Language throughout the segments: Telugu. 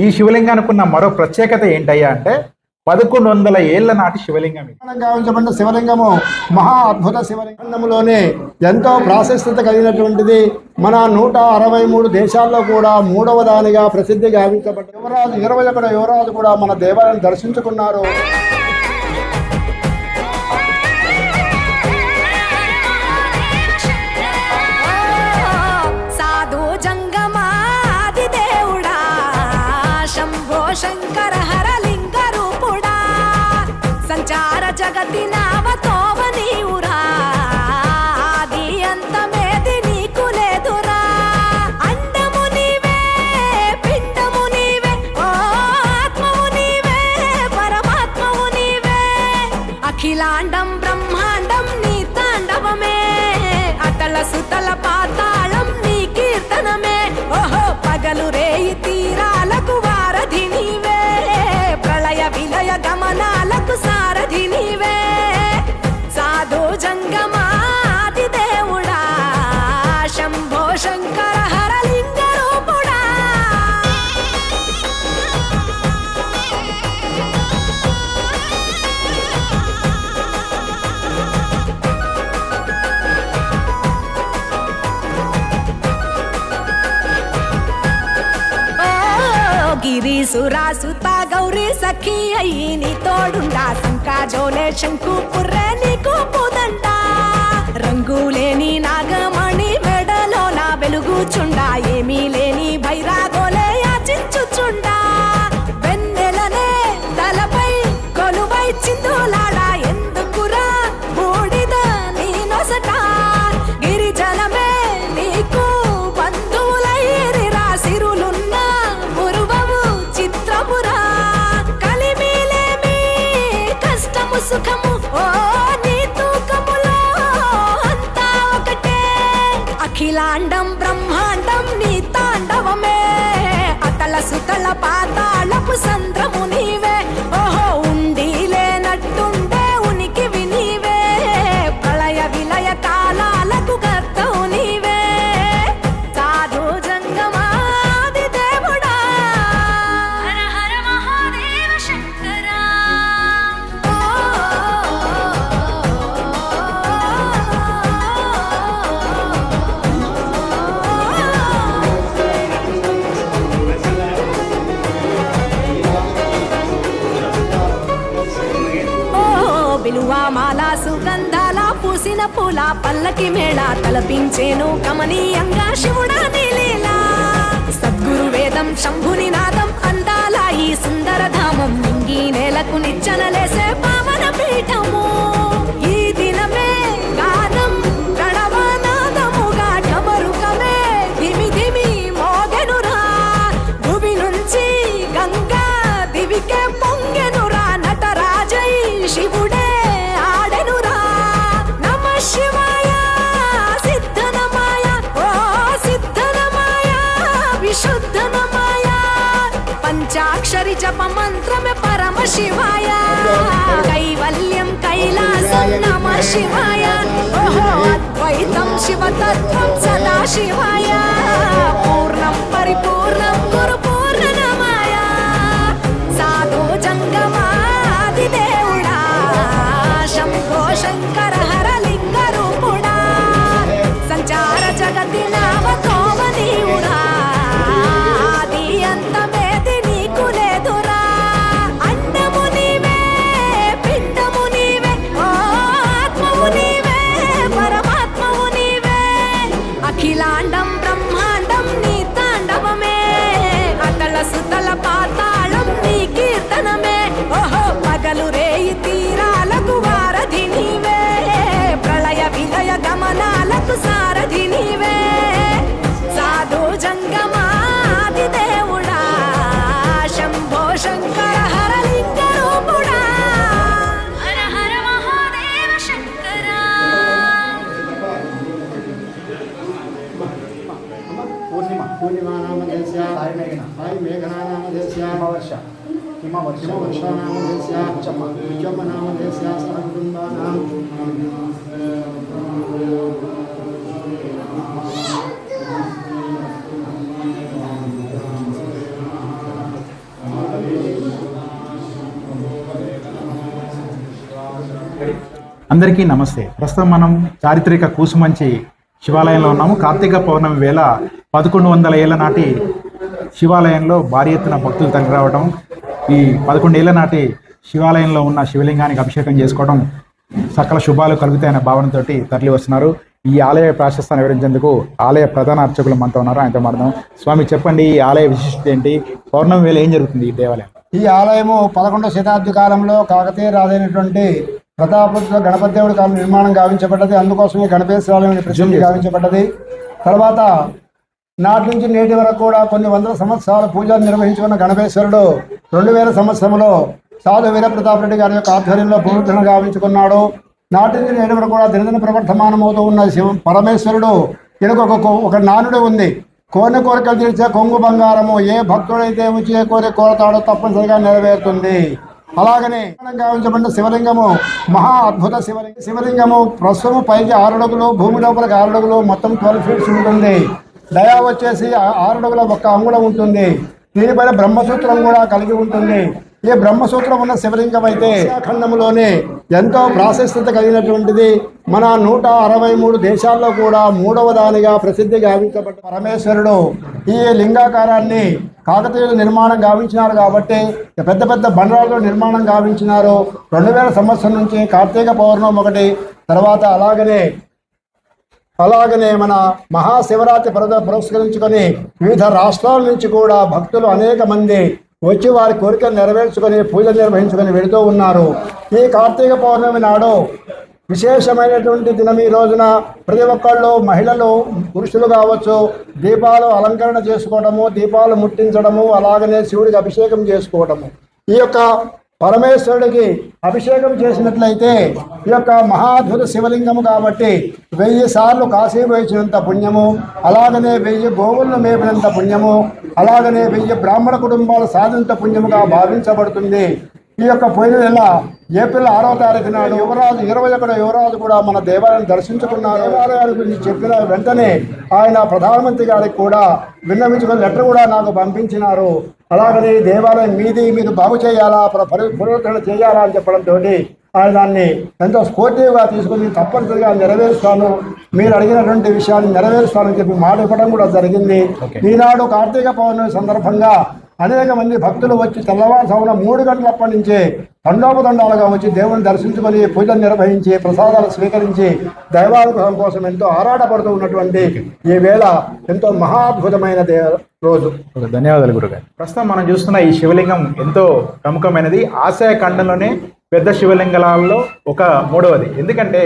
ఈ శివలింగానికి ఉన్న మరో ప్రత్యేకత ఏంటయ్యా అంటే పదకొండు వందల ఏళ్ళ నాటి శివలింగం గావించబడిన శివలింగము మహా అద్భుత శివలింగంలోనే ఎంతో ప్రాశస్త్యత కలిగినటువంటిది. మన నూట అరవై మూడు దేశాల్లో కూడా మూడవ దానిగా ప్రసిద్ధి గావించబడ్డ యువరాజు ఇరవై ఒకటి యువరాజు కూడా మన దేవాలయం దర్శించుకున్నారు. శంకర హరలింగ రూపుడా సంచార జగతి నావతోవ నీవురా. ఆది అంతమేది నీకు లేదురా. అండము నీవే పిండము నీవే ఓ ఆత్మవు నీవే పరమాత్మము నీవే. అఖిలాండం బ్రహ్మాండం నీ తాండవమే. అతల సుతల రాసు రాసు తా గౌరీ సఖీ అయ్యి నీ తోడుండా సంకా జోలే శంకు సుతల పాతాళపు పూల పల్లకి మేళ తలపించేను కమనీయంగా శివుడా నీలీలా. జప మంత్రమే పరమ శివాయ కైవల్యం కైలాసం నమ శివాయ. ఓహో అద్వైతం శివతత్వం సదా శివాయ. పూర్ణం పరిపూర్ణం గురు అందరికీ నమస్తే. ప్రస్తుతం మనం చారిత్రక కూసుమంచి శివాలయంలో ఉన్నాము. కార్తీక పౌర్ణమి వేళ పదకొండు వందల ఏళ్ళ నాటి శివాలయంలో భారీ ఎత్తున భక్తులు తరలి రావడం ఈ పదకొండేళ్ళ నాటి శివాలయంలో ఉన్న శివలింగానికి అభిషేకం చేసుకోవడం సకల శుభాలు కలుగుతాయనే భావనతో తరలి వస్తున్నారు. ఈ ఆలయ ప్రాశస్తాన్ని వివరించేందుకు ఆలయ ప్రధాన అర్చకులు మనతో ఉన్నారు. ఆయనతో మాట్లాడదాం. స్వామి చెప్పండి ఈ ఆలయ విశిష్టత ఏంటి? పౌర్ణమి వేళ ఏం జరుగుతుంది ఈ దేవాలయం? ఈ ఆలయము పదకొండవ శతాబ్ది కాలంలో కాకతీయ రాజైనటువంటి ప్రతాపరుద్ర గణపతి దేవుడి కాలం నిర్మాణం గావించబడ్డది. అందుకోసమే గణపేశ్వరాలయం అనే ప్రసిద్ధి గావించబడ్డది. తర్వాత నాటి నుంచి నేటి వరకు కూడా కొన్ని వందల సంవత్సరాలు పూజలు నిర్వహించుకున్న గణపేశ్వరుడు రెండు వేల సంవత్సరంలో సాధు వీరప్రతాప్ రెడ్డి గారి యొక్క ఆధ్వర్యంలో పునరుద్ధరణ గావించుకున్నాడు. నాటి నుంచి నేటి వరకు కూడా దినదిన ప్రవర్తమానమవుతూ ఉన్న శివ పరమేశ్వరుడు ఈయనకు ఒక ఒక నానుడు ఉంది. కోరిన కోరికలు తీర్చే కొంగు బంగారము ఏ భక్తుడైతే ఉంచి ఏ కోరిక కోరతాడో తప్పనిసరిగా నెరవేరుతుంది. అలాగనే గావించబడిన శివలింగము మహా అద్భుత శివలింగ శివలింగము ప్రస్తుతము పైకి ఆరు భూమి లోపలికి ఆరు మొత్తం ట్వెల్వ్ ఫీట్స్ ఉంటుంది. దయా వచ్చేసి ఆ- ఆరు అడుగుల ఒక్క అంగుళం ఉంటుంది. దీనిపైన బ్రహ్మసూత్రం కూడా కలిగి ఉంటుంది. ఈ బ్రహ్మసూత్రం ఉన్న శివలింగం అయితే ఖండంలోనే ఎంతో ప్రాశస్త్యత కలిగినటువంటిది. మన నూట అరవై మూడు దేశాల్లో కూడా మూడవ దానిగా ప్రసిద్ధి గావించబడ్డ పరమేశ్వరుడు ఈ లింగాకారాన్ని కాకతీయులు నిర్మాణం గావించినారు కాబట్టి పెద్ద పెద్ద బండరాలతో నిర్మాణం గావించినారు. రెండు వేల సంవత్సరం నుంచి కార్తీక పౌర్ణం ఒకటి తర్వాత అలాగనే అలాగనే మన మహాశివరాత్రి పర్వ పురస్కరించుకొని వివిధ రాష్ట్రాల నుంచి కూడా భక్తులు అనేక మంది వచ్చి వారి కోరికలు నెరవేర్చుకొని పూజలు నిర్వహించుకొని వెళుతూ ఉన్నారు. ఈ కార్తీక పౌర్ణమి నాడు విశేషమైనటువంటి దినం ఈ రోజున ప్రతి ఒక్కళ్ళు మహిళలు పురుషులు కావచ్చు దీపాలు అలంకరణ చేసుకోవడము దీపాలు ముట్టించడము అలాగనే శివుడికి అభిషేకం చేసుకోవడము ఈ యొక్క పరమేశ్వరుడికి అభిషేకం చేసినట్లయితే ఈ యొక్క మహాద్భుత శివలింగము కాబట్టి వెయ్యి సార్లు కాశీ వేసినంత పుణ్యము అలాగనే వెయ్యి గోవులను మేపినంత పుణ్యము అలాగనే వెయ్యి బ్రాహ్మణ కుటుంబాలు సాధింత పుణ్యముగా భావించబడుతుంది. ఈ యొక్క పోయిన నెల ఏప్రిల్ ఆరో తారీఖు నాడు యువరాజు ఇరవై ఒకటో యువరాజు కూడా మన దేవాలయం దర్శించుకున్నారు. దేవాలయాల గురించి చెప్పిన వెంటనే ఆయన ప్రధానమంత్రి గారికి కూడా విన్నవించుకుని లెటర్ కూడా నాకు పంపించినారు. అలాగని దేవాలయం మీది మీరు బాగు చేయాలా ప్ర- పరి- పునరుద్ధరణ చేయాలా అని చెప్పడంతో ఆయన దాన్ని ఎంతో స్పోర్టివ్గా తీసుకుని తప్పనిసరిగా నెరవేరుస్తాను. మీరు అడిగినటువంటి విషయాన్ని నెరవేరుస్తానని చెప్పి మాట ఇవ్వడం కూడా జరిగింది. ఈనాడు కార్తీక పౌర్ణమి సందర్భంగా అనేక మంది భక్తులు వచ్చి తెల్లవారుజామున మూడు గంటలప్పటి నుంచే తండోపతండాలుగా వచ్చి దేవుని దర్శించుకొని పూజలు నిర్వహించి ప్రసాదాలు స్వీకరించి దైవానుగ్రహం కోసం ఎంతో ఆరాటపడుతూ ఉన్నటువంటి ఈ వేళ ఎంతో మహాద్భుతమైన దే రోజు. ధన్యవాదాలు గురుగారు. ప్రస్తుతం మనం చూస్తున్న ఈ శివలింగం ఎంతో ప్రముఖమైనది. ఆసియా ఖండంలోనే పెద్ద శివలింగాలలో ఒక మూడవది. ఎందుకంటే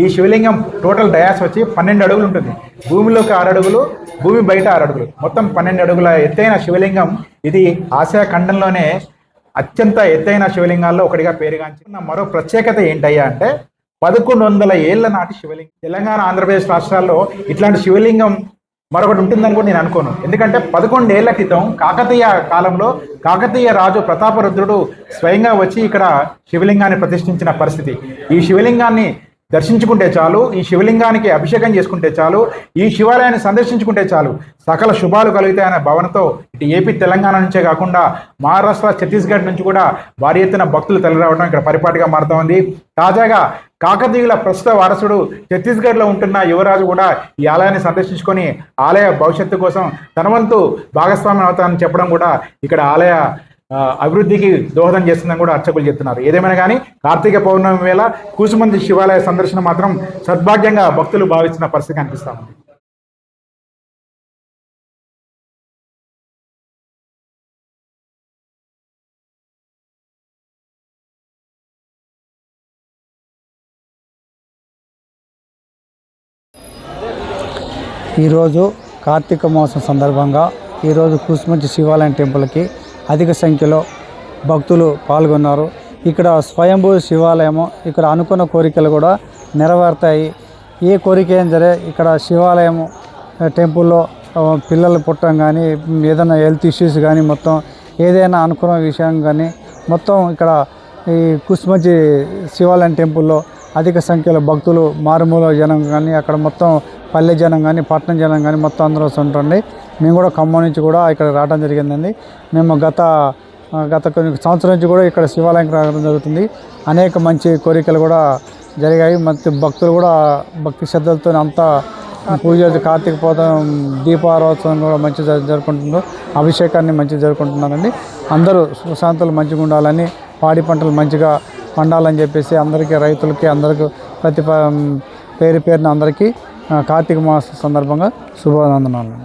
ఈ శివలింగం టోటల్ డయాస్ వచ్చి పన్నెండు అడుగులు ఉంటుంది. భూమిలోకి ఆరు అడుగులు భూమి బయట ఆరు అడుగులు. మొత్తం పన్నెండు అడుగుల ఎత్తైన శివలింగం ఇది ఆసియా ఖండంలోనే అత్యంత ఎత్తైన శివలింగాల్లో ఒకటిగా పేరుగాంచిన మరో ప్రత్యేకత ఏంటయ్యా అంటే పదకొండు వందల ఏళ్ళ నాటి శివలింగం. తెలంగాణ ఆంధ్రప్రదేశ్ రాష్ట్రాల్లో ఇట్లాంటి శివలింగం మరొకటి ఉంటుందని కూడా నేను అనుకోను. ఎందుకంటే పదకొండేళ్ళ క్రితం కాకతీయ కాలంలో కాకతీయ రాజు ప్రతాపరుద్రుడు స్వయంగా వచ్చి ఇక్కడ శివలింగాన్ని ప్రతిష్ఠించిన పరిస్థితి. ఈ శివలింగాన్ని దర్శించుకుంటే చాలు ఈ శివలింగానికి అభిషేకం చేసుకుంటే చాలు ఈ శివాలయాన్ని సందర్శించుకుంటే చాలు. సకల శుభాలు కలుగుతాయనే భావనతో ఇటు ఏపీ తెలంగాణ నుంచే కాకుండా మహారాష్ట్ర ఛత్తీస్గఢ్ నుంచి కూడా భారీ ఎత్తున భక్తులు తరలిరావడం ఇక్కడ పరిపాటిగా మారుతా ఉంది తాజాగా కాకతీయుల ప్రస్తుత వారసుడు ఛత్తీస్గఢ్లో ఉంటున్న యువరాజు కూడా ఈ ఆలయాన్ని సందర్శించుకొని ఆలయ భవిష్యత్తు కోసం తన వంతు భాగస్వామ్యం అవుతానని చెప్పడం కూడా ఇక్కడ ఆలయ అభివృద్ధికి దోహదం చేస్తుందని కూడా అర్చకులు చెప్తున్నారు. ఏదేమైనా కానీ కార్తీక పౌర్ణమి వేళ కూసుమంది శివాలయ సందర్శన మాత్రం సద్భాగ్యంగా భక్తులు భావిస్తున్న పరిస్థితి కనిపిస్తా ఉంది. ఈరోజు కార్తీక మాసం సందర్భంగా ఈరోజు కూసుమంచి శివాలయం టెంపుల్కి అధిక సంఖ్యలో భక్తులు పాల్గొన్నారు. ఇక్కడ స్వయంభూ శివాలయము ఇక్కడ అనుకున్న కోరికలు కూడా నెరవేరుతాయి. ఏ కోరిక అయినా సరే ఇక్కడ శివాలయము టెంపుల్లో పిల్లలు పుట్టడం కానీ ఏదైనా హెల్త్ ఇష్యూస్ కానీ మొత్తం ఏదైనా అనుకున్న విషయం కానీ మొత్తం ఇక్కడ ఈ కుస్మజి శివాలయం టెంపుల్లో అధిక సంఖ్యలో భక్తులు మారుమూల జనం కానీ అక్కడ మొత్తం పల్లె జనం కానీ పట్టణ జనం కానీ మొత్తం అందరూ వస్తుంటండి మేము కూడా ఖమ్మం నుంచి కూడా ఇక్కడ రావడం జరిగిందండి. మేము గత గత కొన్ని సంవత్సరం నుంచి కూడా ఇక్కడ శివాలయం రావడం జరుగుతుంది. అనేక మంచి కోరికలు కూడా జరిగాయి. మంచి భక్తులు కూడా భక్తి శ్రద్ధలతో అంతా పూజలు కార్తీక పోతం దీపారోత్సవం కూడా మంచి జరుపుకుంటున్నారు అభిషేకాన్ని మంచిగా జరుపుకుంటున్నారండి. అందరూ సుశాంతులు మంచిగా ఉండాలని పాడి పంటలు మంచిగా పండాలని చెప్పేసి అందరికీ రైతులకి అందరికీ ప్రతి పేరు పేరున అందరికీ కార్తీక మాస సందర్భంగా శుభానందనాలు